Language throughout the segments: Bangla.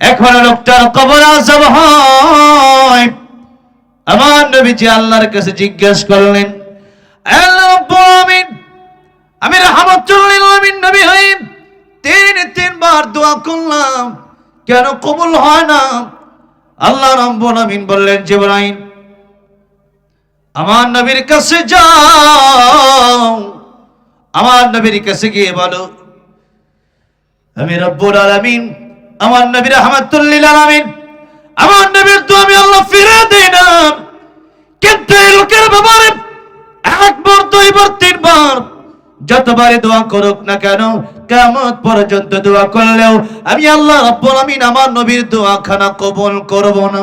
এখন লোকটার কবর আজব হয় আমার নবীজি আল্লাহর কাছে জিজ্ঞেস করলেন আমি রহমতুল্লিল আলামিন নবী হই। তিন, তিনবার দোয়া করলাম, কেন কবুল হয় না? আল্লাহ রাব্বুল আলামিন বললেন, জিবরাইল, আমার নবীর কাছে যাও। আমার নবীর কাছে গিয়ে বলো, আমি রব্বুল আলামিন আমার নবী রহমাতুল্লিল আলামিন, আমার নবীর তো আমি আল্লাহ ফিরে দেই না। কিন্তু এই লোকের ব্যাপারে একবার, দুইবার, তিনবার যতবারই দোয়া করুক না কেন কেমন পর্যন্ত দোয়া করলেও আমি আল্লাহ রব্বুল আলামিন আমার নবীর দোয়া খানা কবুল করব না।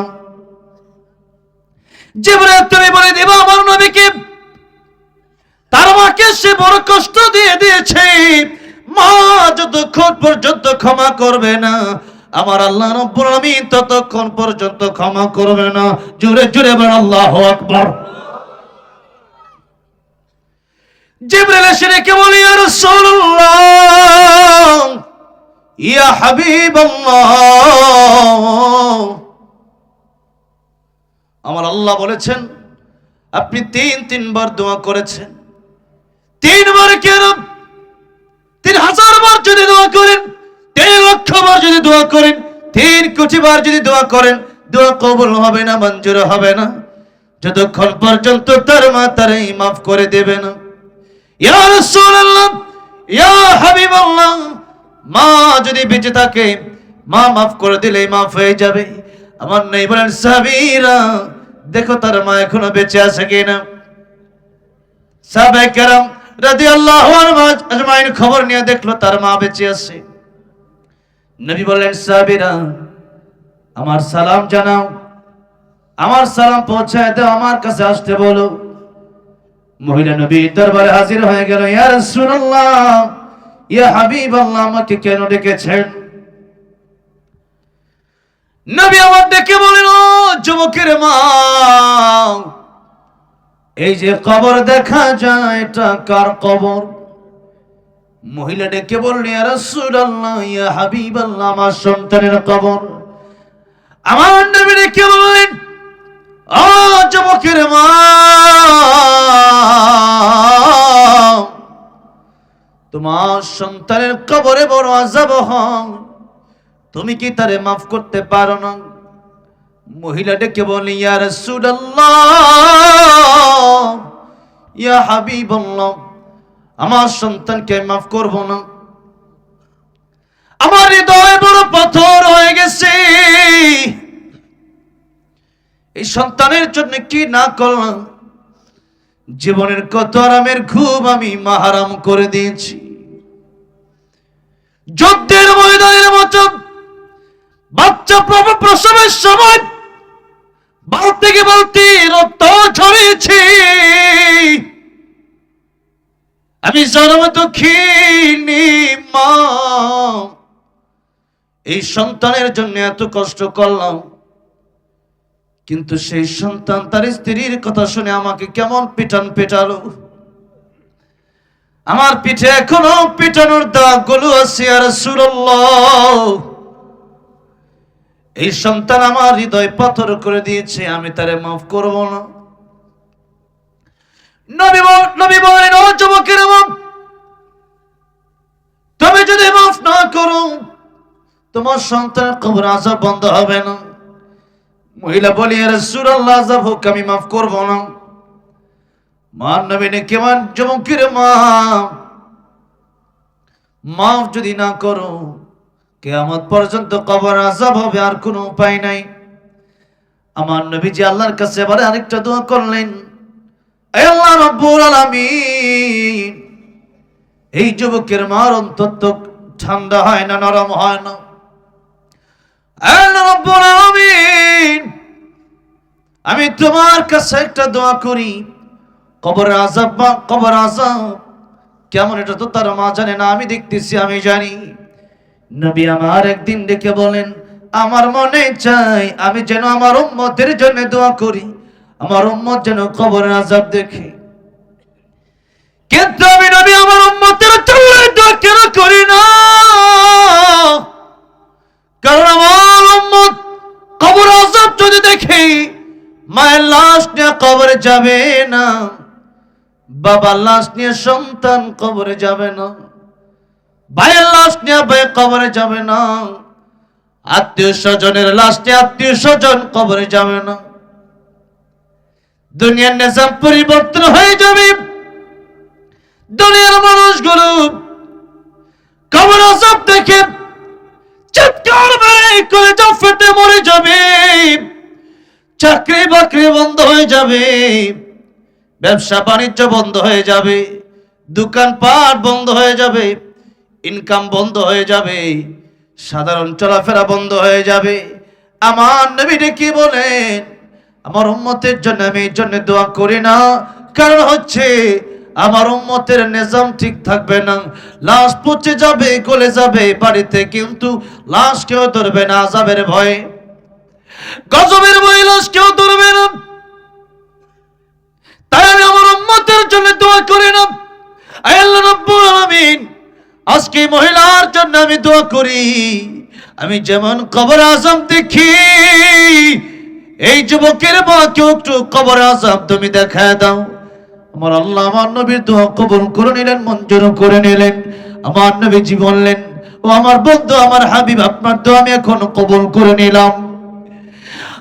জিবরাইল তুমি বলে দেবা, আমার নবীকে তার মাকে সে বড় কষ্ট দিয়ে দিয়েছে। মা যতক্ষণ পর্যন্ত ক্ষমা করবে না, আমার আল্লাহ রব্বুল আলামিন ততক্ষণ পর্যন্ত ক্ষমা করবে না। জোরে জোরে বলেন, আল্লাহু আকবার। জিবরাইল এসে রেখে বলি, ইয়া রাসূলুল্লাহ, ইয়া হাবিবাল্লাহ। আমার আল্লাহ বলেছেন, আপনি তিন, তিনবার দোয়া করেছেন। তিনবার কেন তিন হাজার বার যদি দোয়া করেন, তিন লক্ষ বার যদি দোয়া করেন, তিন কোটি বার যদি দোয়া করেন, দোয়া কবুল হবে না, মঞ্জুর হবে না। যতক্ষণ পর্যন্ত তার মা তারাই মাফ করে দেবে না। দেখো তার মা এখনও বেঁচে আছে কিনা। সাহাবায়ে আনহু আজমাইন খবর নিয়ে দেখল তার মা বেঁচে আছে। নবী বললেন, সাহাবীরা, আমার সালাম জানাও। আমার সালাম পৌঁছায় দাও, আমার কাছে আসতে বলো। মহিলা নবী দরবারে হাজির হয়ে গেল, ইয়া রাসূলুল্লাহ, ইয়া হাবিবাল্লাহ, আমাকে কেন ডেকেছেন? নবী আমার ডেকে বলেন যুবকের মা এই যে কবর দেখা যায়, এটা কার কবর? মহিলা ডেকে বললেন ইয়া রাসূলুল্লাহ, ইয়া হাবিবাল্লাহ, আমার সন্তানের কবর। আমার নবী ডেকে বললেন, ও যুবকের মা, তোমার সন্তানের কবরে বড় আজাব হয়। তুমি কি তারে মাফ করতে পারো না? মহিলা ডেকে বলি, ইয়া রাসূলুল্লাহ, ইয়া হাবিবাল্লাহ, আমার সন্তানকে মাফ করব না। আমার হৃদয় বড় পাথর হয়ে গেছে। এই সন্তানের জন্য কি না করলাম? জীবনের কত আরামের ঘুম আমি মাহারাম করে দিয়েছি। যুদ্ধের ময়দানের মতো বাচ্চা প্রসবের সময় বাল থেকে বলতে রক্ত ছড়িয়েছি আমি জন্ম মা। এই সন্তানের জন্য এত কষ্ট করলাম। কিন্তু সেই সন্তান তার স্ত্রীর কথা শুনে আমাকে কেমন পিটান পেটালো। আমার পিঠে এখনও পিটানোর দাগগুলো আছে আর সুরল্লাহ এই সন্তান আমার হৃদয় পাথর করে দিয়েছে, আমি তারে মাফ করব না। নবী নবী বলেন, ও যুবকের তুমি যদি মাফ না করো, তোমার সন্তানের কবর আজাব বন্ধ হবে না। মহিলা বলি আরে সুরাল্লাহ আজাব হোক, আমি মাফ করব না। মান নবীনে কেমন যুবকের মা মাফ যদি না করো কেয়ামত পর্যন্ত কবর আজাব হবে, আর কোনো উপায় নাই। আমার নবীজি আল্লাহর কাছে এবারে আরেকটা দোয়া করলেন আল্লাহ রব্বুল আলামিন, এই যুবকের মার অন্তত ঠান্ডা হয় না, নরম হয় না। আল্লাহ রব্বুল আলামিন, আমি তোমার কাছে একটা দোয়া করি, কবর আজাব কবর আজাব কেমন এটা তো তার মা জানে না, আমি দেখতেছি, আমি জানি। নবী আমার একদিন ডেকে বলেন, আমার মনে চাই আমি যেন আমার উম্মতের জন্য দোয়া করি। আমার উম্মত যেন কবর আজাব দেখে। কিন্তু আমি নবী আমার উম্মতের জন্য দোয়া কেন করি না? কারণ আমার উম্মত কবর আজাব যদি দেখি, মায়ের লাশ নিয়ে কবরে যাবে না। বাবার লাশ নিয়ে সন্তান কবরে যাবে না। ভাইয়ের লাশ নিয়ে ভাই কবরে যাবে না। আত্মীয় স্বজনের লাশ নিয়ে আত্মীয় স্বজন কবরে যাবে না। দুনিয়ার নিজাম পরিবর্তন হয়ে যাবে। দুনিয়ার মানুষগুলো কবর আজাব দেখে চিৎকার বেড়ে করে যা ফেটে মরে যাবে। চাকরি বাকরি বন্ধ হয়ে যাবে। ব্যবসা বাণিজ্য বন্ধ হয়ে যাবে। দোকানপাট বন্ধ হয়ে যাবে। ইনকাম বন্ধ হয়ে যাবে, সাধারণ চলাফেরা বন্ধ হয়ে যাবে। আমার নবী কি বলেন, আমার উম্মতের জন্য আমি এই জন্য দোয়া করি না। কারণ হচ্ছে, আমার উম্মতের নিজাম ঠিক থাকবে না। লাশ পচে যাবে, গলে যাবে বাড়িতে, কিন্তু লাশ কেউ ধরবে না আজাবের ভয়ে। গজবের ভয়ে লাশ কেউ ধরবে না। তাই আমি আমার উম্মতের জন্য দোয়া করি না। আল্লাহ রাব্বুল আলামিন আজকে মহিলার জন্য আমি দোয়া করি, আমি যেমন কবর আজম দেখি, এই যুবকের মা কেউ একটু কবর আজম তুমি দেখায় দাও। আমার আল্লাহ, আমার নবীর দোয়া কবুল করে নিলেন, মঞ্জুর করে নিলেন, আমার নবীজি বললেন ও আমার বন্ধু, আমার হাবিব, আপনার দোয়া আমি এখন কবুল করে নিলাম।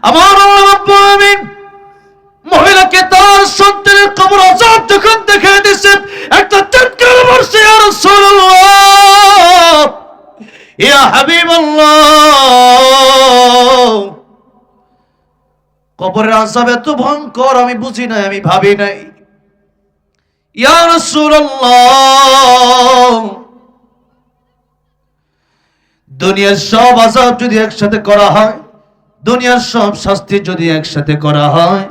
আমার আল্লাহ আলামিন মহিলাকে তার সন্তানের কবর আজাব যখন দেখে দিছে, একটা চিৎকার ইয়া রাসূলুল্লাহ, ইয়া হাবিবাল্লাহ, কবরের আজাব এত ভয়ঙ্কর, আমি বুঝি নাই, আমি ভাবি নাই। ইয়া রাসূলুল্লাহ, দুনিয়ার সব আজাব যদি একসাথে করা হয়, দুনিয়ার সব শাস্তি যদি একসাথে করা হয়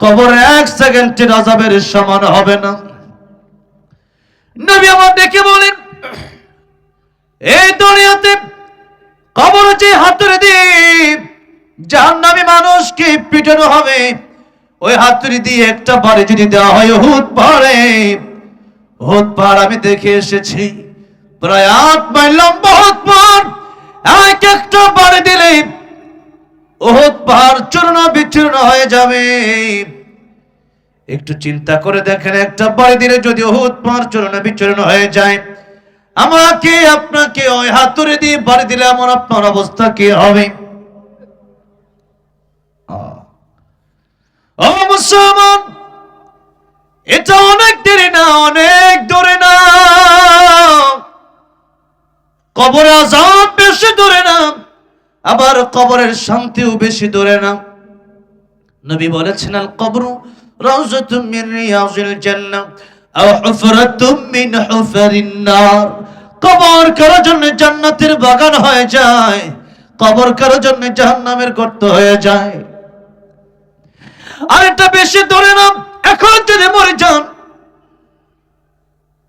কবর এক সেকেন্ডের আজাবের সমান হবে না। নবী আমার ডেকে বলেন, এই দুনিয়াতে কবর যে হাতুড়ি দিয়ে জাহান্নামী মানুষকে পিটানো হবে, ওই হাতুড়ি দিয়ে একটা বাড়ি যদি দেওয়া হয় হুদ পাহাড়ে। হুদ পাহাড় আমি দেখে এসেছি, প্রায় আট মাইল লম্বা হুদ পাহাড়, এক একটা বাড়ি দিলে ওহদ পাহাড় চূর্ণ বিচূর্ণ হয়ে যাবে। একটু চিন্তা করে দেখেন, একটা বাড়ি দিলে যদি ওহদ পাহাড় চূর্ণ বিচূর্ণ হয়ে যায়, আমাকে, আপনাকে ওই হাতুড়ে দিয়ে বাড়ি দিলে আমার আপনার অবস্থা কি হবে? এটা অনেক দেরি না, অনেক আবার কবরের শান্তিও বেশি দূরে না। নবী বলেছেন, আল কবরু রাউজাতুম মিন রিয়াজিল জান্নাহ আও হুফরাতুম মিন হুফারিন নার। কবর কারও জন্য জান্নাতের বাগান হয়ে যায়, কবর কারও জন্য জাহান্নামের গর্ত হয়ে যায়। আর এটা বেশি দূরে না, এখন যদি মরে যান,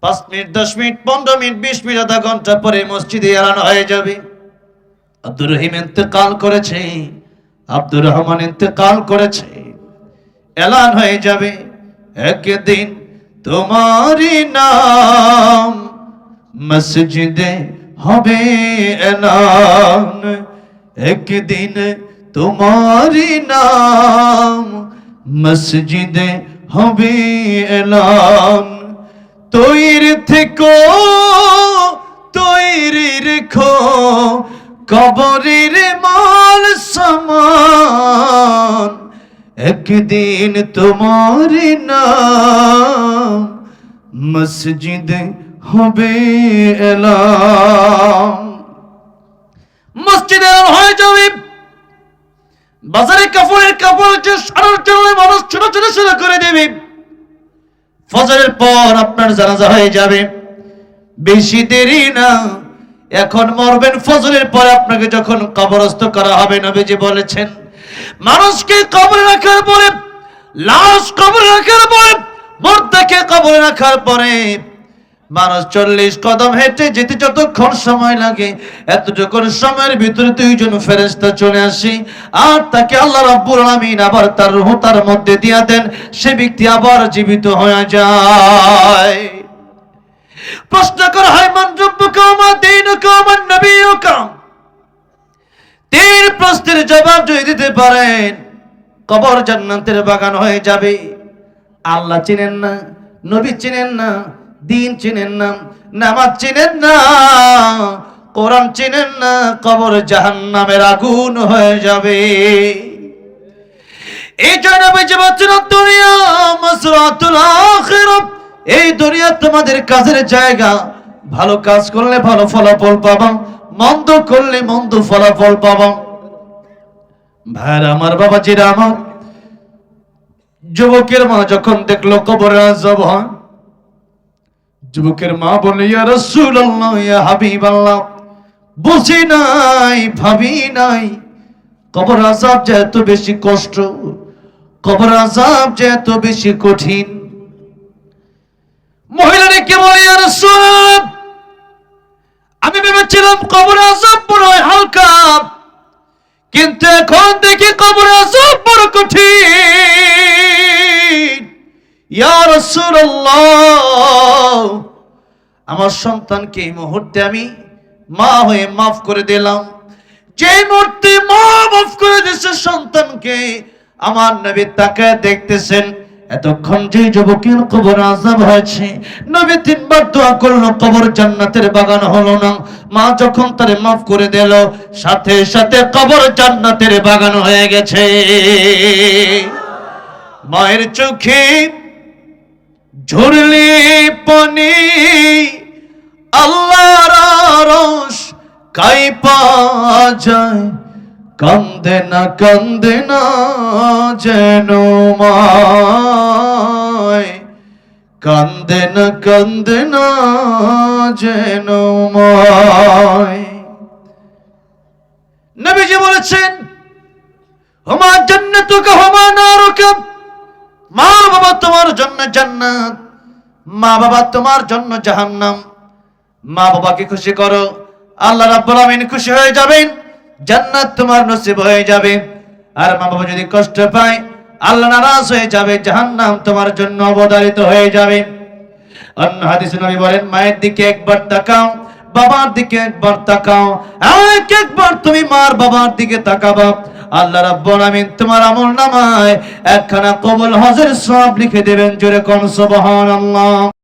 পাঁচ মিনিট, দশ মিনিট, পনেরো মিনিট, বিশ মিনিট, আধা ঘণ্টা পরে মসজিদে এলানো হয়ে যাবে। আব্দুর রহিম ইন্তেকাল করেছে, আব্দুর রহমান ইন্তেকাল করেছে। এলান হয়ে যাবে একদিন তোমারই নাম। মসজিদে হবে এলান, একদিন তোমারই নাম। মসজিদে হবে এলান, তৈরি থেকো তৈরি রেখো কবরের মাল সমান, একদিন তোমার নাম মসজিদ হবে এলাম। মসজিদে হয়ে যাবে বাজারে কাপড়ের কাপড় যে সারার জন্য মানুষ ছোট ছোট ছোট করে দেবে। ফজরের পর আপনার জানাজা হয়ে যাবে, বেশি দেরি না। এখন মরবেন ফজরের পরে আপনাকে যখন কবরস্থ করা হবে, নবীজি বলেছেন, মানুষকে কবরে রাখার পরে, লাশ কবরে রাখার পরে, মর্দাকে কবরে রাখার পরে মানুষ চল্লিশ কদম হেঁটে যেতে যতক্ষণ সময় লাগে এতটুকু সময়ের ভিতরে দুইজন ফেরেস্তা চলে আসি, আর তাকে আল্লাহ রাব্বুল আলামিন আবার তার রূহ তার মধ্যে দিয়া দেন, সে ব্যক্তি আবার জীবিত হয়ে যায়। প্রশ্ন করা হয় মান রব্বুকা ওয়া মা দীনুকা ওয়া তিন প্রশ্নের জবাব যদি দিতে পারেন, কবর জান্নাতের বাগান হয়ে যাবে। আল্লাহ চিনেন না, নবী চিনেন না, দিন চিনেন না, নামাজ চিনেন না, কোরআন চিনেন না, কবর জাহান্নামের আগুন হয়ে যাবে। এই জন্য বেঁচে পাচ্ছেন দুনিয়া মাসরাতুল আখিরাত এই দুনিয়া তোমাদের কাজের জায়গা। ভালো কাজ করলে ভালো ফলাফল পাবা, মন্দ করলে মন্দ ফলাফল পাবা। ভাইরা আমার বাবাজিরা আমার, যুবকের মা যখন দেখল কবরে আজাব হয়, যুবকের মা বলে ইয়া রাসূলুল্লাহ, ইয়া হাবিবাল্লাহ। বুঝি নাই, ভাবি নাই, কবর আজাব যে এত বেশি কষ্ট, কবর আজাব যে এত বেশি কঠিন মহিলারে কে বলে আমি ভেবেছিলাম কবর আজাব বড় হালকা। কিন্তু এখন দেখি কবর আজাব বড় কঠিন। আমার সন্তানকে এই মুহূর্তে আমি মা হয়ে মাফ করে দিলাম। যে মুহূর্তে মা মাফ করে দিয়েছে সন্তানকে, আমার নবী তাকে দেখতেছেন এতক্ষণ যে যুবকের কবর আজাব হয়েছে, নবী তিনবার দোয়া করল, কবর জান্নাতের বাগান হলো না। মা যখন তারে মাফ করে দিল, সাথে সাথে কবর জান্নাতের বাগান হয়ে গেছে। মায়ের চোখে ঝরলে পানি, আল্লাহর রস কাইপা যায়। কান্দে না কান্দে না যেন মায়। কান্দে না কান্দে না যেন মায়। নবীজি বলেছেন, হুমা জান্নাতুকা, হুমা নারুকা। মা বাবা তোমার জন্য জান্নাত, মা বাবা তোমার জন্য জাহান্নাম। মা বাবাকে খুশি করো, আল্লাহ রাব্বুল আমিন খুশি হয়ে যাবেন। জান্নাত তোমার নসিব হয়ে যাবে। আর মা বাবা যদি কষ্ট পায়, আল্লাহ নারাজ হয়ে যাবে, জাহান্নাম তোমার জন্য অবধারিত হয়ে যাবে। অন্য হাদিসে নবী বলেন, মায়ের দিকে একবার তাকাও, বাবার দিকে একবার তাকাও। এক একবার তুমি মার বাবার দিকে তাকাবা। আল্লাহ রাব্বুল আমিন তোমার আমল নামায় একখানা কবুল হজের সব লিখে দেবেন, জোরে কোন সুবহানাল্লাহ।